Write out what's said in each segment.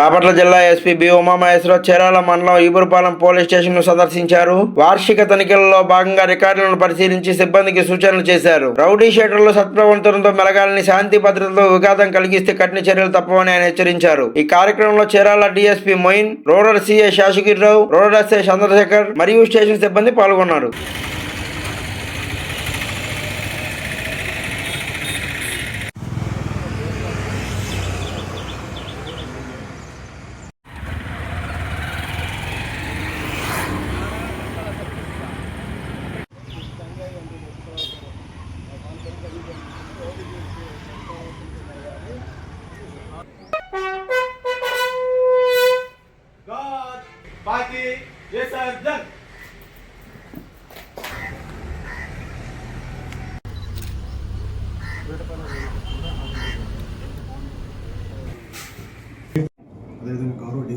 బాపట్ల జిల్లా SP B Umamaheswararao Chirala మండలం ఈబురుపాలెం police స్టేషన్ను సందర్శించారు. వార్షిక తనిఖీలలో భాగంగా రికార్డులను పరిశీలించి సిబ్బందికి సూచనలు చేశారు. రౌడీ షీటర్లు సత్ప్రవర్తనతో మెలగాలని శాంతి భద్రతలో విఘాతం కలిగిస్తే కఠిన చర్యలు తప్పవని ఆయన హెచ్చరించారు. ఈ కార్యక్రమంలో Chirala DSP Moin rural CI Sasagirirao rural SI Chandrasekhar మరియు స్టేషన్ సిబ్బంది పాల్గొన్నారు.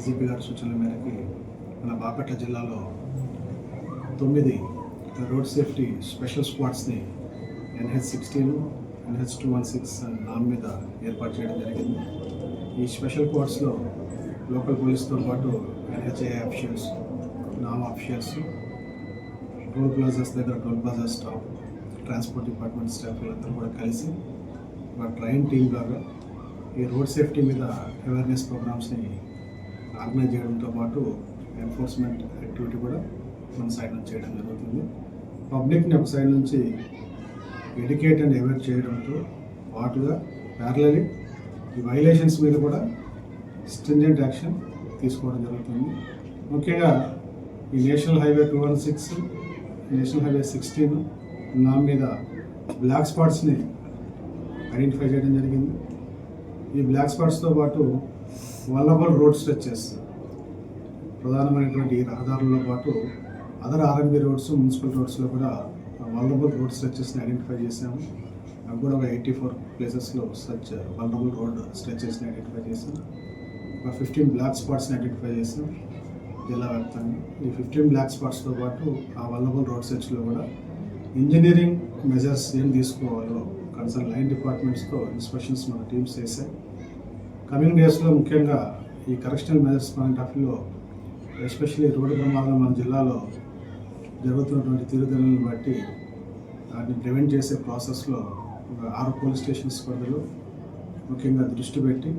అదేవిధంగా డీజీపీ గారి సూచనల మేరకి మన బాపట్ల జిల్లాలో తొమ్మిది road safety special స్క్వాడ్స్ని NH sixteen NH two one six నామ్ మీద ఏర్పాటు చేయడం జరిగింది. ఈ స్పెషల్ స్క్వాడ్స్లో లోకల్ పోలీస్తో పాటు ఎన్హెచ్ఏ ఆఫీషియల్స్ నామ్ ఆఫీషియల్స్ టోల్ ప్లాజాస్ దగ్గర toll plaza staff transport department staff అందరూ కూడా కలిసి ఒక ట్రైన్ టీమ్ లాగా ఈ రోడ్ సేఫ్టీ మీద అవేర్నెస్ ప్రోగ్రామ్స్ని ఆర్గనైజ్ చేయడంతో పాటు ఎన్ఫోర్స్మెంట్ యాక్టివిటీ కూడా మన సైడ్ నుంచి చేయడం జరుగుతుంది. పబ్లిక్ని ఒక సైడ్ నుంచి ఎడ్యుకేట్ అండ్ అవేర్ చేయడంతో పాటుగా ప్యారలీ ఈ వైలేషన్స్ మీద కూడా స్ట్రింజెంట్ యాక్షన్ తీసుకోవడం జరుగుతుంది. ముఖ్యంగా ఈ national highway two one six national highway sixteen నా మీద బ్లాక్ స్పాట్స్ని ఐడెంటిఫై చేయడం జరిగింది. ఈ బ్లాక్ స్పాట్స్తో పాటు వల్లబుల్ రోడ్ స్ట్రెచెస్ ప్రధానమైనటువంటి ఈ రహదారులతో పాటు అదర్ ఆర్ఎంబి రోడ్స్ మున్సిపల్ రోడ్స్లో కూడా వల్లబుల్ రోడ్ స్ట్రెచెస్ని ఐడెంటిఫై చేసాము అవి కూడా ఒక ఎయిటీ ఫోర్ ప్లేసెస్లో సచ్ వల్లబుల్ రోడ్ స్ట్రెచెస్ని ఐడెంటిఫై చేసాం ఒక ఫిఫ్టీన్ బ్లాక్ స్పాట్స్ని ఐడెంటిఫై చేసాం జిల్లా వ్యాప్తంగా ఈ ఫిఫ్టీన్ బ్లాక్ స్పాట్స్తో పాటు ఆ వల్లబుల్ రోడ్ సెట్స్లో కూడా ఇంజనీరింగ్ మెజర్స్ ఏం తీసుకోవాలో కన్సర్న్ లైన్ డిపార్ట్మెంట్స్తో ఇన్స్పెక్షన్స్ మన టీమ్స్ చేశాయి. కమింగ్ డేస్లో ముఖ్యంగా ఈ కరెక్షనల్ మెజర్స్ పాయింట్ ఆఫ్ వ్యూలో ఎస్పెషల్లీ రోడ్డు ప్రమాదాలు మన జిల్లాలో జరుగుతున్నటువంటి తీరుదలను బట్టి వాటిని ప్రివెంట్ చేసే ప్రాసెస్లో ఒక ఆరు పోలీస్ స్టేషన్స్ పరిధిలో ముఖ్యంగా దృష్టి పెట్టి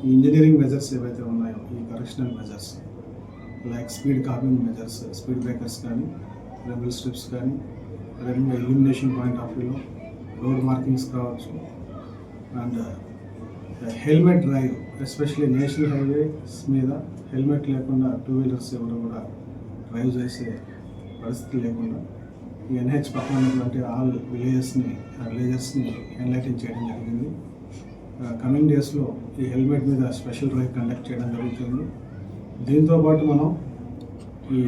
ఈ ఇంజనీరింగ్ మెజర్స్ ఏవైతే ఉన్నాయో ఈ correctional measures like speed capping measures speed breakers కానీ రెబల్ స్ట్రిప్స్ కానీ అదేవిధంగా ఇల్యూమినేషన్ పాయింట్ ఆఫ్ వ్యూలో రోడ్ మార్కింగ్స్ కావచ్చు and helmet drive especially national highways మీద హెల్మెట్ లేకుండా టూ వీలర్స్ ఎవరు కూడా డ్రైవ్ చేసే పరిస్థితి లేకుండా ఈ ఎన్హెచ్ పక్కన ఉన్నటువంటి ఆల్ విలేజెస్ని విలేజెస్ని ఎన్లైటింగ్ చేయడం జరిగింది. కమింగ్ డేస్లో ఈ హెల్మెట్ మీద స్పెషల్ డ్రైవ్ కండక్ట్ చేయడం జరుగుతుంది. దీంతో పాటు మనం ఈ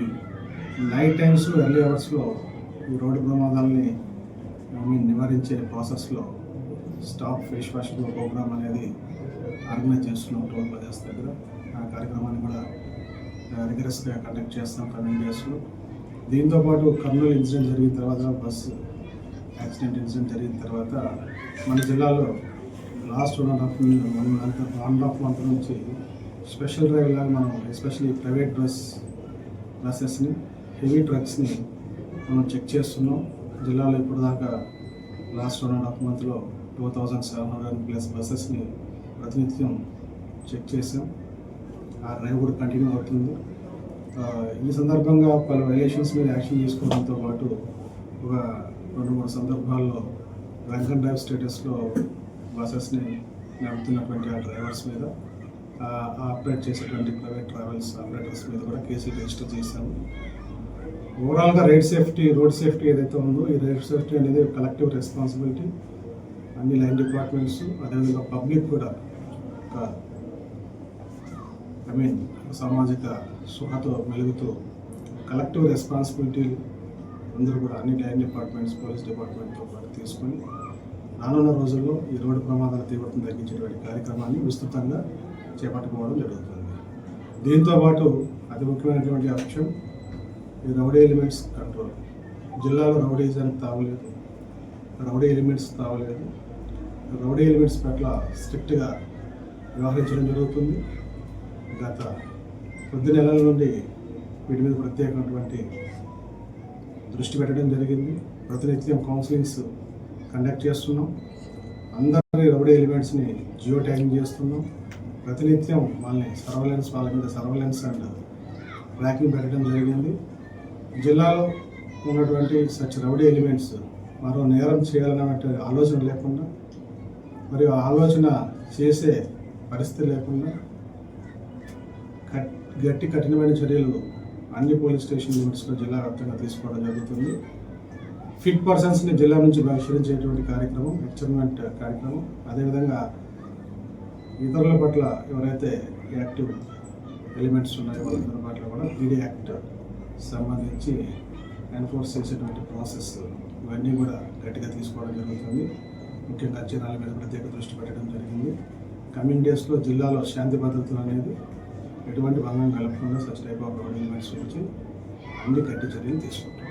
నైట్ టైమ్స్ ఎర్లీ అవర్స్లో ఈ రోడ్డు ప్రమాదాలని నివారించే ప్రాసెస్లో స్టాప్ ఫేస్ వాష్ ప్రోగ్రామ్ అనేది ఆర్గనైజ్ చేస్తున్నాం టోల్ బజార్స్ దగ్గర. ఆ కార్యక్రమాన్ని కూడా రిగరస్గా కండక్ట్ చేస్తాం కమింగ్ డేస్లో దీంతో పాటు కర్నూలు ఇన్సిడెంట్ జరిగిన తర్వాత బస్సు యాక్సిడెంట్ ఇన్సిడెంట్ జరిగిన తర్వాత మన జిల్లాలో last one and half one month one and half month నుంచి స్పెషల్ డ్రైవ్ లాగా మనం ఎస్పెషల్లీ ప్రైవేట్ బస్ బస్సెస్ని హెవీ ట్రక్స్ని మనం చెక్ చేస్తున్నాం. జిల్లాలో ఇప్పటిదాకా లాస్ట్ వన్ అండ్ హాఫ్ మంత్లో two thousand seven hundred plus బస్సెస్ని ప్రతినిత్యం చెక్ చేసాం ఆ డ్రైవ్ కూడా కంటిన్యూ అవుతుంది. ఈ సందర్భంగా పలు వైలేషన్స్ మీద యాక్షన్ తీసుకోవడంతో పాటు ఒక రెండు మూడు సందర్భాల్లో డ్రంక్ అండ్ డ్రైవ్ స్టేటస్లో బస్సెస్ని నడుపుతున్నటువంటి ఆ డ్రైవర్స్ మీద ఆపరేట్ చేసేటువంటి ప్రైవేట్ ట్రావెల్స్ ఆపరేటర్స్ మీద కూడా కేసులు రిజిస్టర్ చేశాము. ఓవరాల్గా రైడ్ సేఫ్టీ రోడ్ సేఫ్టీ ఏదైతే ఉందో ఈ రైడ్ సేఫ్టీ అనేది కలెక్టివ్ రెస్పాన్సిబిలిటీ అన్ని లైన్ డిపార్ట్మెంట్స్ అదేవిధంగా పబ్లిక్ కూడా ఒక ఐ మీన్ సామాజిక సుఖతో మెలుగుతూ కలెక్టివ్ రెస్పాన్సిబిలిటీ అందరూ కూడా అన్ని లైన్ డిపార్ట్మెంట్స్ పోలీస్ డిపార్ట్మెంట్తో పాటు తీసుకొని రానున్న రోజుల్లో ఈ రోడ్డు ప్రమాదాల తీవ్రతను తగ్గించేటువంటి కార్యక్రమాన్ని విస్తృతంగా చేపట్టుకోవడం జరుగుతుంది. దీంతో పాటు అతి ముఖ్యమైనటువంటి అంశం ఈ రౌడీ ఎలిమెంట్స్ కంట్రోల్. జిల్లాలో రౌడీజానికి తావలేదు రౌడీ ఎలిమెంట్స్ తావలేదు రౌడీ ఎలిమెంట్స్ పట్ల స్ట్రిక్ట్గా వ్యవహరించడం జరుగుతుంది. గత కొద్ది నెలల నుండి వీటి మీద ప్రత్యేకమైనటువంటి దృష్టి పెట్టడం జరిగింది. ప్రతినిత్యం కౌన్సిలింగ్స్ కండక్ట్ చేస్తున్నాం. అందరి రౌడీ ఎలిమెంట్స్ని జియో ట్యాగింగ్ చేస్తున్నాం. ప్రతినిత్యం వాళ్ళని సర్వలెన్స్ వాళ్ళ మీద సర్వలెన్స్ అండ్ ట్రాకింగ్ పెట్టడం జరిగింది. జిల్లాలో ఉన్నటువంటి సచ్ రౌడీ ఎలిమెంట్స్ మరో నేరం చేయాలన్నటువంటి ఆలోచన లేకుండా మరియు ఆ ఆలోచన చేసే పరిస్థితి లేకుండా కట్ గట్టి కఠినమైన చర్యలు అన్ని పోలీస్ స్టేషన్ లిమిట్స్లో జిల్లా వ్యాప్తంగా తీసుకోవడం జరుగుతుంది. ఫిట్ పర్సన్స్ని జిల్లా నుంచి బహిష్కరించేటువంటి కార్యక్రమం ఎక్స్పెరిమెంట్ కార్యక్రమం. అదేవిధంగా ఇతరుల పట్ల ఎవరైతే యాక్టివ్ ఎలిమెంట్స్ ఉన్నాయో వాళ్ళందరి పట్ల కూడా ఈడీ యాక్ట్ సంబంధించి ఎన్ఫోర్స్ చేసేటువంటి ప్రాసెస్ ఇవన్నీ కూడా గట్టిగా తీసుకోవడం జరుగుతుంది. ముఖ్యంగా చీరాల మీద ప్రత్యేక దృష్టి పెట్టడం జరిగింది. కమింగ్ డేస్లో జిల్లాలో శాంతి భద్రతలు అనేది ఎటువంటి భంగం కలగకుండా సచ్ టైప్ ఆఫ్ ఎలిమెంట్స్ గురించి అన్ని కట్టి చర్యలు తీసుకుంటాం